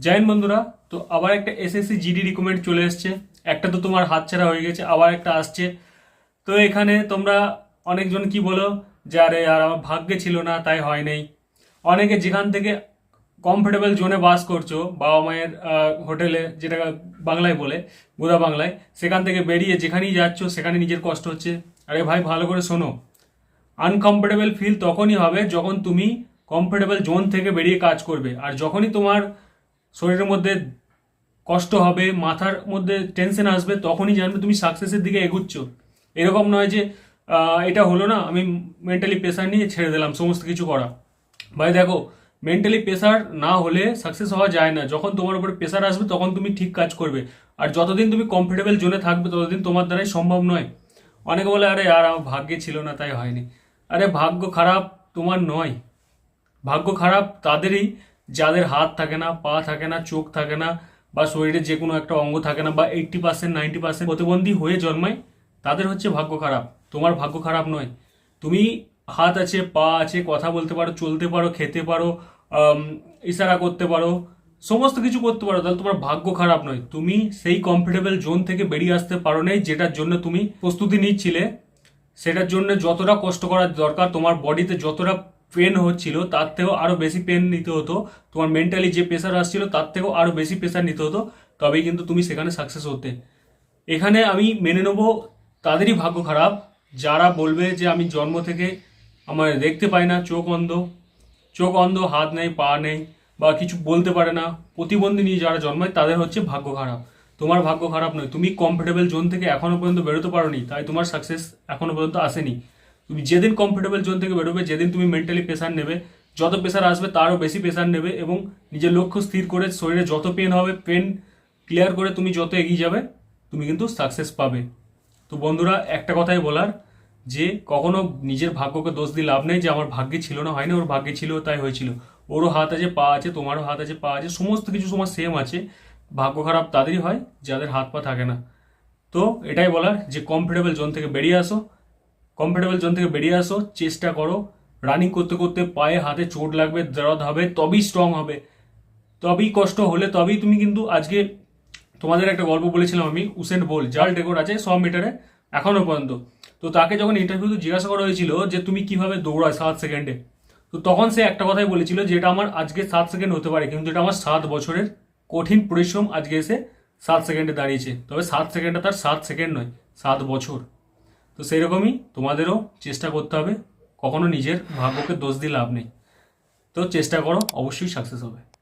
Join বন্ধুরা, তো আবার একটা এসএসসি জিডি রিকমেন্ড চলে এসছে। একটা তো তোমার হাতছাড়া হয়ে গেছে, আবার একটা আসছে। তো এখানে তোমরা অনেকজন কি বলো যে, আরে আর আমার ভাগ্যে ছিল না, তাই হয় নাই। অনেকে যেখান থেকে কমফোর্টেবল জোনে বাস করছ, বাবা মায়ের হোটেলে যেটা বাংলায় বলে, গোদা বাংলায়, সেখান থেকে বেরিয়ে যেখানেই যাচ্ছ, সেখানে নিজের কষ্ট হচ্ছে। আরে ভাই, ভালো করে শোনো। আনকমফোর্টেবল ফিল তখনই হবে যখন তুমি কমফোর্টেবল জোন থেকে বেরিয়ে কাজ করবে। আর যখনই তোমার শরীরের মধ্যে কষ্ট হবে, মাথার মধ্যে টেনশন আসবে, তখনই জানবে তুমি সাকসেসের দিকে এগুচ্ছ। এরকম নয় যে এটা হলো না, আমি মেন্টালি প্রেশার নিয়ে ছেড়ে দিলাম, সমস্ত কিছু করা। ভাই দেখো মেন্টালি প্রেশার না হলে সাকসেস হওয়া যায় না। যখন তোমার উপরে প্রেশার আসবে, তখন তুমি ঠিক কাজ করবে। আর যতদিন তুমি কমফোর্টেবল জোনে থাকবে, ততদিন তোমার দ্বারাই সম্ভব নয়। অনেকে বলে, আরে আর আমার ভাগ্যে ছিল না, তাই হয়নি। আরে ভাগ্য খারাপ তোমার নয়। ভাগ্য খারাপ তাদেরই যাদের হাত থাকে না, পা থাকে না, চোখ থাকে না, বা শরীরে যে কোনো একটা অঙ্গ থাকে না, বা এইট্টি পার্সেন্ট নাইনটি পার্সেন্ট প্রতিবন্ধী হয়ে জন্মায়, তাদের হচ্ছে ভাগ্য খারাপ। তোমার ভাগ্য খারাপ নয়। তুমি হাত আছে, পা আছে, কথা বলতে পারো, চলতে পারো, খেতে পারো ইশারা করতে পারো, সমস্ত কিছু করতে পারো, তাহলে তোমার ভাগ্য খারাপ নয়। তুমি সেই কমফোর্টেবল জোন থেকে বেরিয়ে আসতে পারো নাই, যেটার জন্য তুমি প্রস্তুতি নিচ্ছিলে। সেটার জন্য যতটা কষ্ট করার দরকার, তোমার বডিতে যতটা পেন হচ্ছিল, তার থেকেও আরও বেশি পেন নিতে হতো। তোমার মেন্টালি যে প্রেশার আসছিল, তার থেকেও আরও বেশি প্রেশার নিতে হতো। তবেই কিন্তু তুমি সেখানে সাকসেস হতে। এখানে আমি মেনে নেব, তাদেরই ভাগ্য খারাপ। যারা বলবে যে আমি জন্ম থেকে আমার দেখতে পাই না, চোখ অন্ধ। চোখ অন্ধ, হাত নেই, পা নেই, বা কিছু বলতে পারে না। প্রতিবন্ধী নিয়ে যারা জন্মায়, তাদের হচ্ছে ভাগ্য খারাপ। তোমার ভাগ্য খারাপ নয়। তুমি কমফোর্টেবল জোন থেকে এখনও পর্যন্ত বেরোতে পারোনি, তাই তোমার সাকসেস এখনও পর্যন্ত আসেনি। তুমি যেদিন কমফোর্টেবল জোন থেকে বেরোবে, যেদিন তুমি মেন্টালি প্রেশার নেবে, যত প্রেশার আসবে তারও বেশি প্রেশার নেবে এবং নিজের লক্ষ্য স্থির করে শরীরে যত পেন হবে পেন ক্লিয়ার করে তুমি যত এগিয়ে যাবে, তুমি কিন্তু সাকসেস পাবে। তো বন্ধুরা, একটা কথাই বলার, যে কখনো নিজের ভাগ্যকে দোষ দিয়ে লাভ নেই, যে আমার ভাগ্যে ছিল না, হয়নি ওর ভাগ্যে ছিল, তাই হয়েছিল। ওরও হাত আছে, পা আছে, তোমারও হাত আছে, পা আছে, সমস্ত কিছু তোমার সেম আছে। ভাগ্য খারাপ তাদেরই হয়, যাদের হাত পা থাকে না। তো এটাই বলার, যে কমফোর্টেবল জোন থেকে বেরিয়ে আসো কমফোর্টেবল জোন থেকে বেরিয়ে আসো, চেষ্টা করো। রানিং করতে করতে পায়ে হাতে চোট লাগবে, দরদ হবে, তবেই স্ট্রং হবে। তবেই কষ্ট হলে তবেই তুমি কিন্তু আজকে তোমাদের একটা গল্প বলেছিলাম আমি উসেন বোল জাল রেকর্ড আছে সব মিটারে এখনও পর্যন্ত। তো তাকে যখন ইন্টারভিউতে জিজ্ঞাসা করা হয়েছিল যে তুমি কীভাবে দৌড়ায় সাত সেকেন্ডে তো তখন সে একটা কথাই বলেছিল যে এটা আমার আজকে সাত সেকেন্ড হতে পারে, কিন্তু এটা আমার সাত বছরের কঠিন পরিশ্রম আজকে এসে সাত সেকেন্ডে দাঁড়িয়েছে। তবে সাত সেকেন্ডটা তার সাত সেকেন্ড নয়, সাত বছর। তো সেই রকমই তোমাদেরও চেষ্টা করতে হবে। কখনো নিজের ভাগ্যকে দোষ দিয়ে লাভ নেই। তো চেষ্টা করো, অবশ্যই সাকসেস হবে।